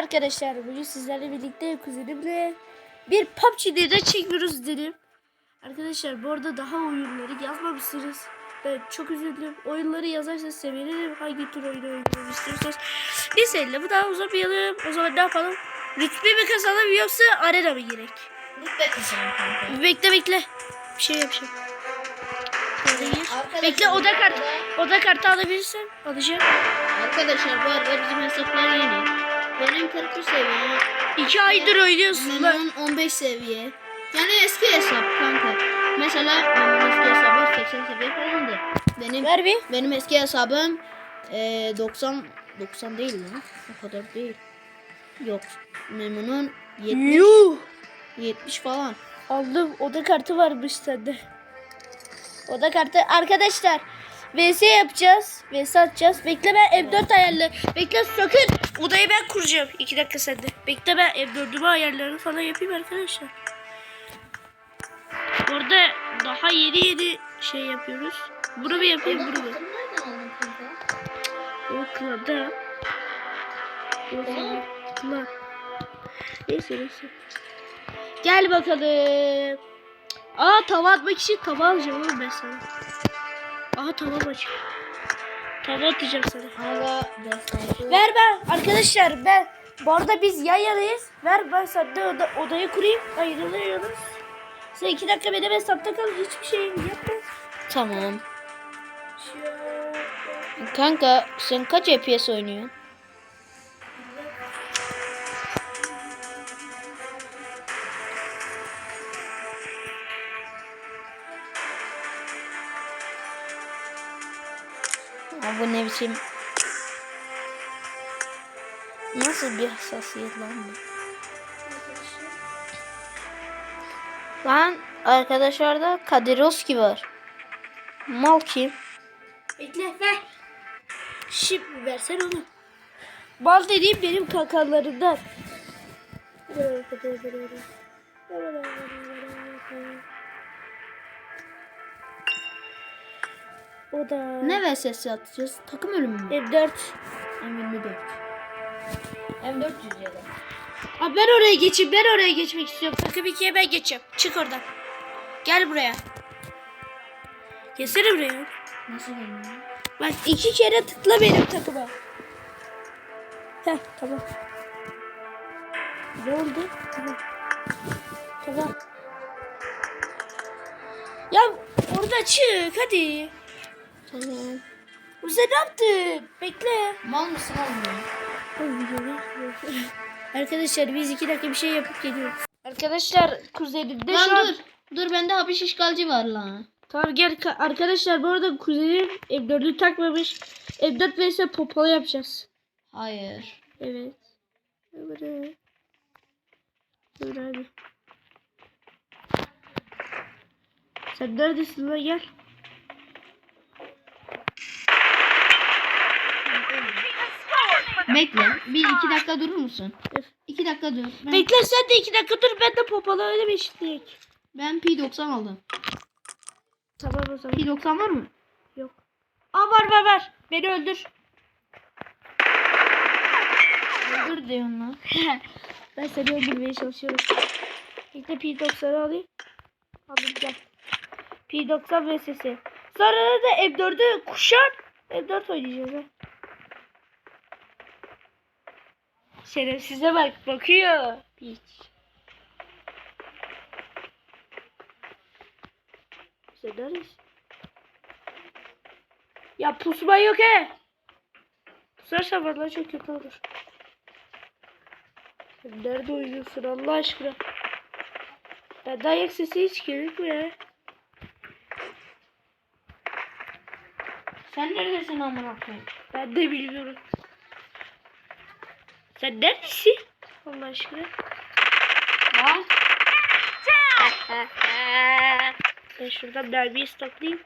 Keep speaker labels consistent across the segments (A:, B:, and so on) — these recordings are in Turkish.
A: arkadaşlar. Bugün sizlerle birlikte kuzenimle bir PUBG'de de çekiyoruz dedim. Arkadaşlar bu arada daha oyunları yazmamışsınız. Ben çok üzüldüm. Oyunları yazarsanız sevinirim. Hangi tür oyunu oynamak istiyorsanız. Neyse bu daha uzamayalım. O zaman ne yapalım? Rütbe mi kazanalım yoksa arena mı gerek?
B: Lütfen kızım kanka.
A: Bekle bekle. Bir şey yapacağım. Gir.
B: Arkadaşlar,
A: Bekle oda
B: arada-
A: Oda kartı alabilirsen alacağım.
B: Arkadaşlar bu arada bizim hesaplar yeni. Benim 43 seviye.
A: İki aydır oynuyorsun lan.
B: Memnun 15 seviye. Yani eski hesap kanka. Mesela benim eski hesabım 80 seviye falandı. Benim
A: Ver bir.
B: benim eski hesabım eee 90 90 değil lan. O kadar değil. Yok. Memnun'un 70
A: Yuh.
B: 70 falan.
A: Aldım. Oda kartı varmış sende. Oda kartı. Arkadaşlar. VS yapacağız. VS atacağız. Bekle ben M4 ayarlı. Bekle sakın. Odayı ben kuracağım. İki dakika sende. Bekle ben M4'ümü ayarlarını falan yapayım arkadaşlar. Orada daha yeni yeni şey yapıyoruz. Bunu mu yapayım bunu mu? O klan. Neyse neyse. Gel bakalım. Aa tava atmak için tava alacağım oğlum ben sana. Aha tava açık. Tava atacağım sana.
B: Hala destansı.
A: Ver ben arkadaşlar ben. Bu arada biz yan yanayız. Ver ben sende oda, odayı kurayım. Ayrılıyoruz. Sen iki dakika benim hesapta kal. Hiçbir şey yapma.
B: Tamam. Kanka sen kaç FPS oynuyorsun? Biçim? Nasıl bir hassasiyet lan bu? Lan arkadaşlarda Kadirovski var. Mal kim?
A: Bekle ver. Şimdi versen onu. Bal dediğim benim kakanlarımdan. O da
B: Ne VSS atacağız? Takım ölümü mü?
A: M4.
B: M24. M400 ya da.
A: Abi ben oraya geçeyim. Ben oraya geçmek istiyorum. Takım ikiye ben geçeceğim. Çık oradan. Gel buraya. Gelsene buraya.
B: Nasıl gelmiyor?
A: Bak iki kere tıkla benim takıma. Heh tamam. Ne oldu? Tamam. Tamam. Ya orada çık hadi.
B: Tamam.
A: Sen ne yaptın? Bekle.
B: Mal mısın oğlum?
A: Arkadaşlar biz iki dakika bir şey yapıp geliyoruz. Arkadaşlar kuzenimde
B: Lan
A: şu an...
B: dur. Dur bende habiş işgalci var lan.
A: Tamam gel ka- arkadaşlar bu arada kuzenim M4'ü takmamış. M4 vs popalı yapacağız.
B: Hayır.
A: Evet. Evet. Dur abi. Sen neredesin lan gel.
B: Bekle. Bir iki dakika durur musun?
A: Dur.
B: İki dakika dur. Ben,
A: Bekle sen de iki dakika dur ben de popalı öyle bir eşitleyek.
B: ben P90 aldım.
A: Tamam o zaman.
B: P90 var mı?
A: Yok. Aa var var var. Beni öldür.
B: Dur diyorsun lan.
A: ben seni öldürmeye çalışıyorum. Bekle P90'ı alayım. Aldım gel. P90 vs. Sonra da M4'ü kuşan. M4 oynayacağız ha. Şerefsize bak bakıyor. Piç. Sen neredesin? Ya pusma yok he. Pusarsan vallahi çok kötü olur. Sen nerede oynuyorsun Allah aşkına? Ben dayak sesi hiç gözükmüyor.
B: Sen neredesin amına koyayım?
A: Ben de bilmiyorum. Sen neredesin? Allah aşkına.
B: Lan.
A: Ben şuradan mermiyi stoklayayım.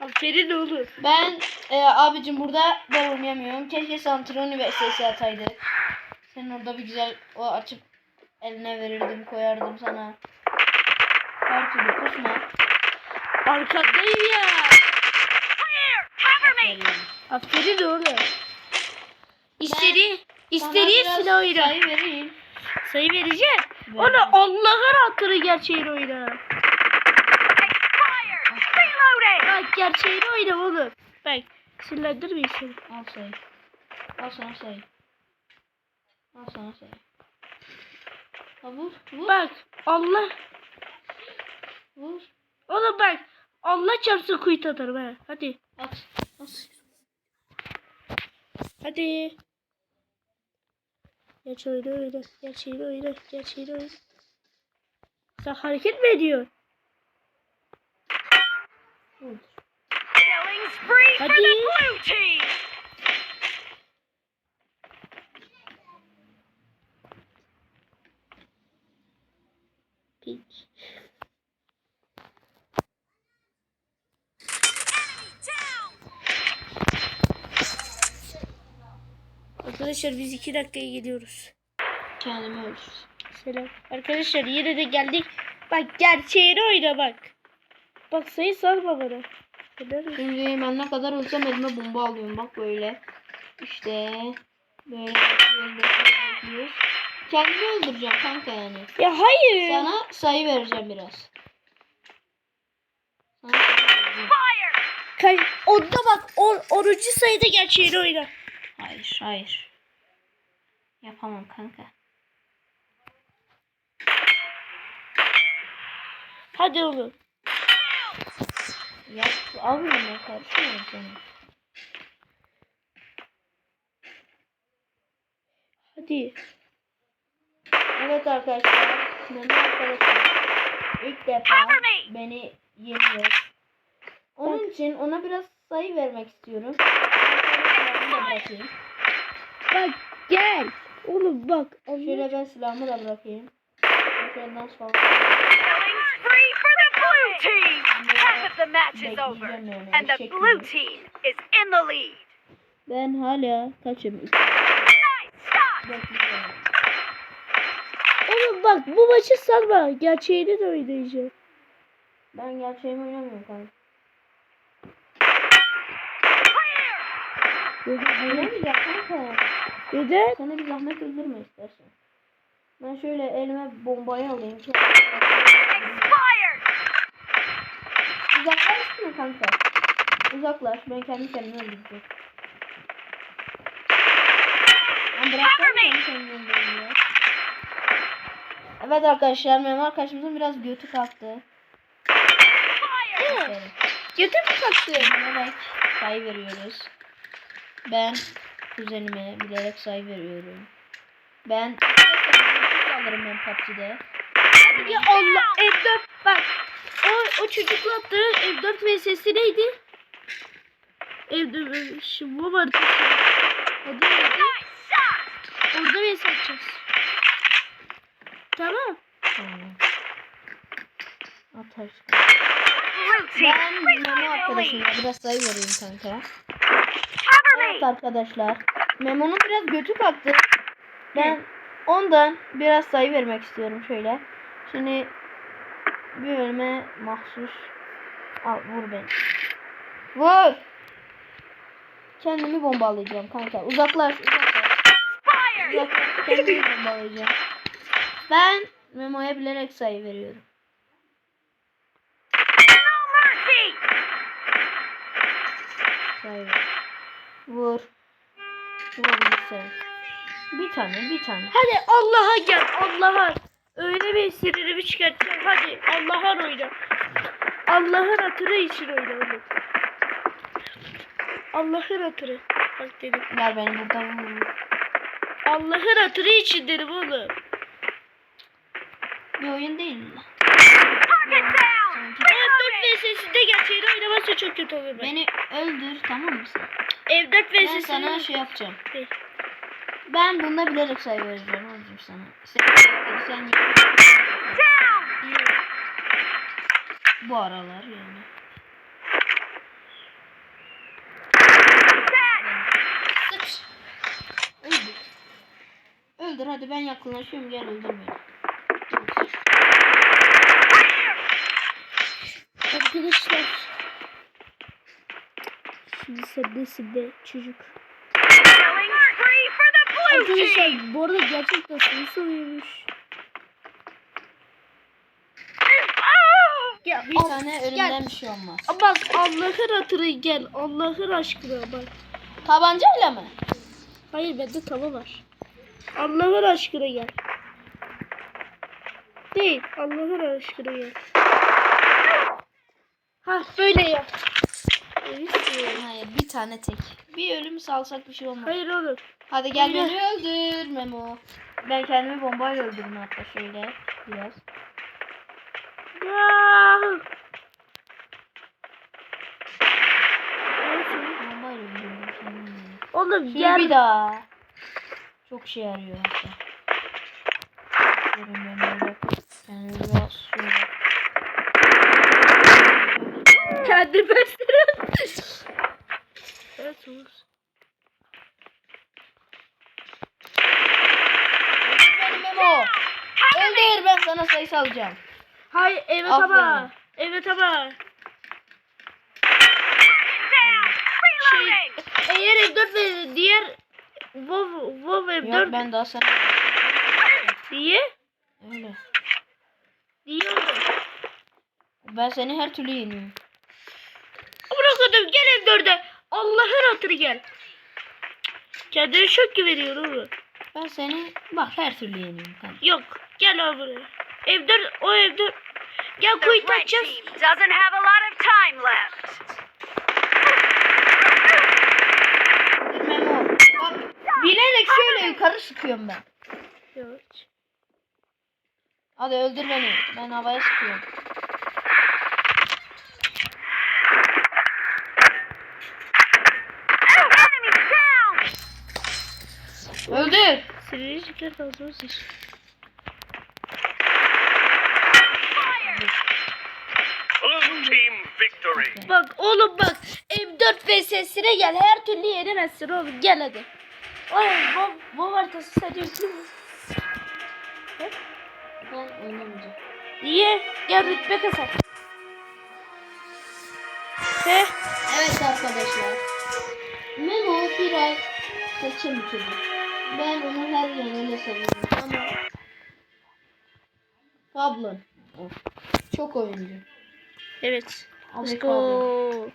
B: Aferin
A: oğlum.
B: Ben e, abicim burada ben oynayamıyorum. Keşke Santroni ve SS ataydı. Sen orada bir güzel o açıp eline verirdim koyardım sana. Osman.
A: Arkandayım ya.
B: Aferin.
A: Aferin oğlum. İstediği,
B: Sana
A: istediği
B: biraz
A: silah oyna.
B: Sayı vereyim.
A: Sayı vereceğim.
B: Ver.
A: Onu Allah'ın hatırı gerçeğini oyna. Bak gerçeğini oyna oğlum. Bak sinirlendirmeyin seni.
B: Al sayı. Al sana sayı. Al sana sayı. Vur. Vur.
A: Bak Allah.
B: Vur.
A: Oğlum bak. Allah çarpsın kuyut atarım ha. Hadi.
B: At. At.
A: Hadi. Gerçeğini oyna. Gerçeğini oyna. Gerçeğini oyna. Sen hareket mi ediyorsun? Hadi.
C: the blue team.
A: Piç. Arkadaşlar biz iki dakikaya geliyoruz.
B: Kendimi öldürsün.
A: Selam. Arkadaşlar yine de geldik. Bak gerçeğini oyna bak. Bak sayı salma bana.
B: Şimdi ben ne kadar ölsem elime bomba alıyorum. Bak böyle. İşte. Böyle bekliyoruz. Kendimi öldüreceğim kanka yani.
A: Ya hayır.
B: Sana sayı vereceğim biraz.
A: Kay onda bak on, 10. sayıda gerçeğini oyna.
B: Hayır, hayır. Yapamam kanka.
A: Hadi oğlum.
B: Yap, abi ben karışmıyorum sana.
A: Hadi.
B: Evet arkadaşlar. Mehmet arkadaşlar ilk defa beni yeniyor. Onun için ona biraz sayı vermek istiyorum.
A: Bak gel. Oğlum bak. Allah.
B: Şöyle ben silahımı da bırakayım. Şöyle dans falan.
C: Killing spree for the blue team. Half of the match is over, and the blue team is in the lead.
B: Ben hala kaçım?
A: Oğlum bak bu maçı salma. Gerçeğini de oynayacağım.
B: Ben gerçeğimi oynamıyorum kanka. Oynamayacağım kanka.
A: Neden?
B: Sana bir zahmet öldürme istersen. Ben şöyle elime bombayı alayım. Uzaklaş kanka. Uzaklaş. Ben kendi kendime öldüreceğim. Ben bıraksana kendi kendime. Evet arkadaşlar benim arkadaşımızın biraz götü kalktı. Aferin.
A: Götü mü kalktı?
B: Bilerek sayı veriyoruz. Ben kuzenime bilerek sayı veriyorum. Ben alırım ben PUBG'de.
A: Ya Allah M4 bak. O, o çocukla attığı M4 VS'si neydi? M4 şu bu vardı. Adı neydi? Orada VS atacağız. Tamam.
B: Tamam. Atar.
C: Blue team,
B: Ben arkadaşıma
C: lead.
B: biraz sayı vereyim kanka. Evet arkadaşlar. Memo'nun biraz götü kalktı. Ben ondan biraz sayı vermek istiyorum şöyle. Şimdi bir bölüme mahsus. Al vur beni. Vur. Kendimi bombalayacağım kanka. Uzaklaş uzaklaş. Uzaklaş kendimi bombalayacağım. Ben Memo'ya bilerek sayı veriyorum.
C: No mercy!
B: Sayı ver. Vur. Vurabilirsen. Bir tane bir tane.
A: Hadi Allah'a gel Allah'a. Öyle bir sinirimi çıkartacağım. Hadi Allah'a oyna. Allah'ın hatırı için oyna oğlum. Allah'ın hatırı. Bak dedim.
B: Ver beni burada vur.
A: Allah'ın hatırı için dedim oğlum.
B: Bir oyun değil.
C: Down!
B: Sanki.
A: M4 VS'sinde gerçeğini oynamazsa çok kötü olur. Ben.
B: Beni öldür tamam mı sen?
A: M4
B: Ben
A: VS'sinde
B: sana şey yapacağım.
A: Ne?
B: Ben bunda bilerek sayı vereceğim oğlum sana. Sen, sen bu aralar yani. Sıç. Öldür. Öldür hadi ben yakınlaşıyorum gel öldür beni.
A: Şimdi nesin be çocuk. Arkadaşlar bu arada gerçekten seni soruyormuş. Ya
B: Bir tane ölümden bir şey olmaz.
A: Bak Allah'ın hatırı gel. Allah'ın aşkına bak.
B: Tabancayla mı?
A: Hayır bende tava var. Allah'ın aşkına gel. Değil. Allah'ın aşkına gel. Ha böyle yap. Evet.
B: Hayır bir tane tek. Bir ölüm salsak bir şey olmaz.
A: Hayır oğlum.
B: Hadi gel beni öldür Memo. Ben kendimi bombayla öldürdüm hatta şöyle biraz.
A: Ya.
B: Bombayla öldürdüm kendimi.
A: Oğlum
B: Şimdi
A: gel.
B: bir daha. Çok şey yarıyor hatta. Durun ben böyle. Yani biraz şöyle.
A: Kendi.
B: Beni Memo. Öldür ben sana sayı salacağım.
A: Hayır evet
B: Aferin.
A: ama. Evet ama.
C: Reloading.
A: Eğer M4 ve diğer WoW, WoW
B: Yok
A: M4
B: ben daha sana.
A: diye
B: Öyle.
A: diye oldu.
B: Ben seni her türlü yeniyorum.
A: Bırakıyordum gel M4'e. Allah'ın hatırı gel. Kendine şok güveniyor oğlum.
B: Ben seni bak her türlü yeniyorum. Hadi.
A: Yok gel abi buraya. M4 o M4. Gel açacağız.
C: team doesn't have a lot of time left.
B: Memo. Bak bilerek şöyle yukarı sıkıyorum ben.
A: Evet.
B: Hadi öldür beni. Ben havaya sıkıyorum. Öldür.
A: Silecekler fazla seç.
D: Blue team victory.
A: Bak oğlum bak M4 VS'sine gel her türlü yenemezsin oğlum gel hadi. Ay bu, bu haritası yoksun.
B: Ben oynamayacağım.
A: Niye? Gel rütbe kasap. He?
B: Evet arkadaşlar. Memo biraz bir çocuk. Ben onu her yönüyle seviyorum ama Pablo. Of. Çok oyuncu.
A: Evet. Let's go.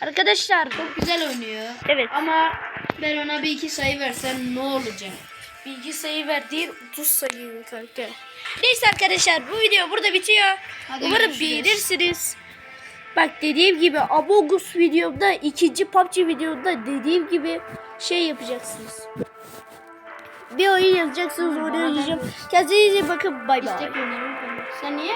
A: Arkadaşlar
B: Çok güzel oynuyor.
A: evet.
B: Ama ben ona bir iki sayı versem ne olacak?
A: Bilgi sayı ver değil 30 sayı kanka. Neyse arkadaşlar bu video burada bitiyor.
B: Hadi
A: Umarım
B: görüşürüz.
A: beğenirsiniz. Bak dediğim gibi Amogus videomda ikinci PUBG videomda dediğim gibi şey yapacaksınız. Bir oyun yazacaksınız onu oynayacağım. Kendinize iyi bakın bay bay.
B: Sen niye